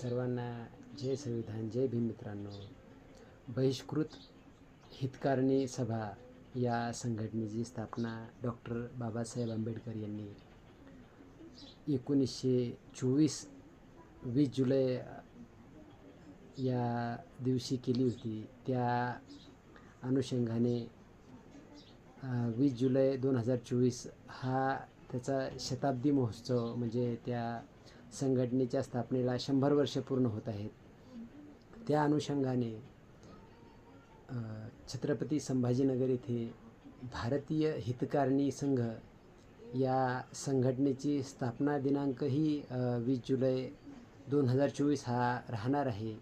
सर्वांना जय संविधान जय भीम मित्रांनो. बहिष्कृत हितकारणी सभा या संघटनेची स्थापना डॉक्टर बाबासाहेब आंबेडकर यांनी एकोणीसशे चोवीस वीस जुलै या दिवशी केली होती. त्या अनुषंगाने वीस जुलै दोन हजार चोवीस हा त्याचा शताब्दी महोत्सव म्हणजे त्या संघटनेच्या स्थापनेला शंभर वर्ष पूर्ण होत आहेत. त्या अनुषंगाने छत्रपती संभाजीनगर येथे भारतीय हितकारणी संघ या संघटनेची स्थापना दिनांकही वीस जुलै दोन हजार चोवीस हा राहणार आहे.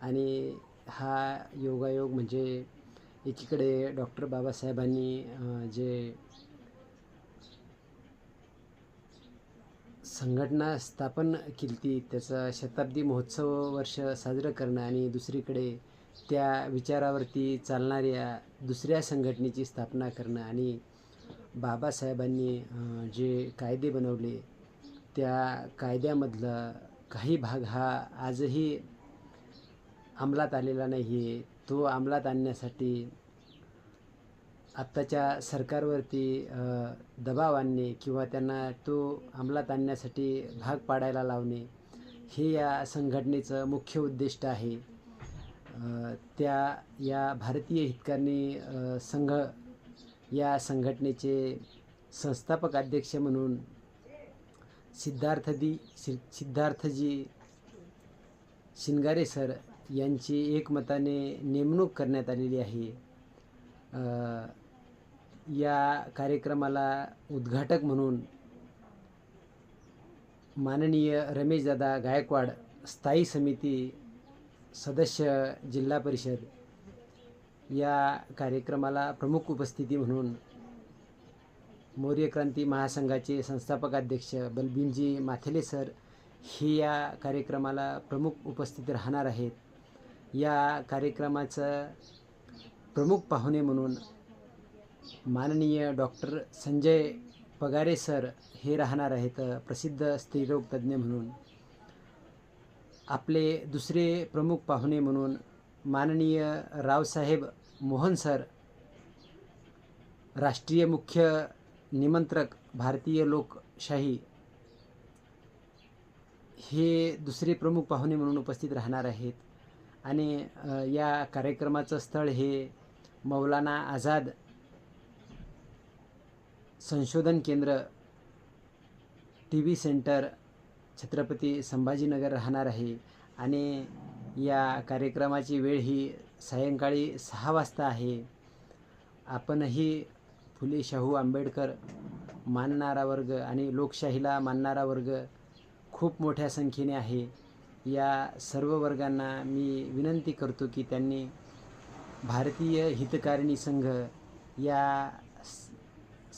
आणि हा योगायोग म्हणजे एकीकडे डॉक्टर बाबासाहेबांनी जे संघटना स्थापन केली ती त्याचा शताब्दी महोत्सव वर्ष साजरं करणं आणि दुसरीकडे त्या विचारावरती चालणाऱ्या दुसऱ्या संघटनेची स्थापना करणं आणि बाबासाहेबांनी जे कायदे बनवले त्या कायद्यामधला काही भाग हा आजही अंमलात आलेला नाही आहे तो अंमलात आणण्यासाठी आत्ताच्या सरकारवरती दबाव आणणे किंवा त्यांना तो अंमलात आणण्यासाठी भाग पाडायला लावणे हे या संघटनेचं मुख्य उद्दिष्ट आहे. त्या या भारतीय हितकारणी संघ या संघटनेचे संस्थापक अध्यक्ष म्हणून सिद्धार्थदी सि सिद्धार्थजी शिंगारे सर यांची एकमताने नेमणूक करण्यात आलेली आहे. या कार्यक्रमाला उद्घाटक म्हणून माननीय रमेशदादा गायकवाड स्थायी समिती सदस्य जिल्हा परिषद या कार्यक्रमाला प्रमुख उपस्थिती म्हणून मौर्य क्रांती महासंघाचे संस्थापक अध्यक्ष बलबीनजी माथेले सर हे या कार्यक्रमाला प्रमुख उपस्थित राहणार आहेत. या कार्यक्रमाचं प्रमुख पाहुणे म्हणून माननीय डॉक्टर संजय पगारे सर हे राहणार आहेत प्रसिद्ध स्त्रीरोग तज्ज्ञ म्हणून. आपले दुसरे प्रमुख पाहुणे म्हणून माननीय रावसाहेब मोहन सर राष्ट्रीय मुख्य निमंत्रक भारतीय लोकशाही हे दुसरे प्रमुख पाहुणे म्हणून उपस्थित राहणार आहेत. आणि या कार्यक्रमाचं स्थळ हे मौलाना आझाद संशोधन केंद्र T V centre Chhatrapati Sambhajinagar राहणार आहे. आणि या कार्यक्रमाची वेळ ही सायंकाळी सहा वाजता आहे. आपणही फुले शाहू आंबेडकर मानणारा वर्ग आणि लोकशाहीला मानणारा वर्ग खूप मोठ्या संख्येने आहे. या सर्व वर्गांना मी विनंती करतो की त्यांनी भारतीय हितकारिणी संघ या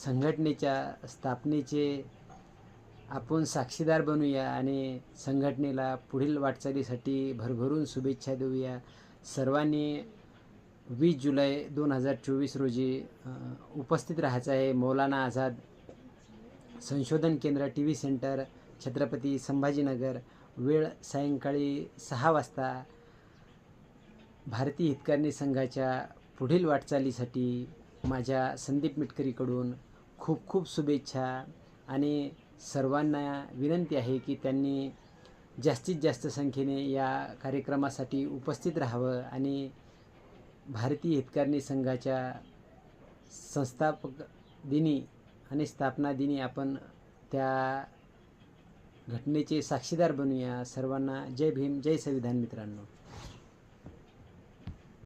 संघटनेच्या स्थापनेचे आपण साक्षीदार बनूया आणि संघटनेला पुढील वाटचालीसाठी भरभरून शुभेच्छा देऊया. सर्वांनी वीस जुलै दोन हजार चोवीस रोजी उपस्थित राहायचं आहे मौलाना आझाद संशोधन केंद्र T V centre Chhatrapati Sambhajinagar. वेळ सायंकाळी सहा वाजता भारतीय हितकारणी संघाच्या पुढील वाटचालीसाठी माझ्या संदीप मिटकरीकडून खूप खूप शुभेच्छा. आणि सर्वांना विनंती आहे की त्यांनी जास्तीत जास्त संख्येने या कार्यक्रमासाठी उपस्थित राहावं आणि भारतीय हितकारणी संघाच्या संस्थापक दिनी आणि स्थापना दिनी आपण त्या घटनेचे साक्षीदार बनूया. सर्वांना जय भीम जय संविधान मित्रांनो.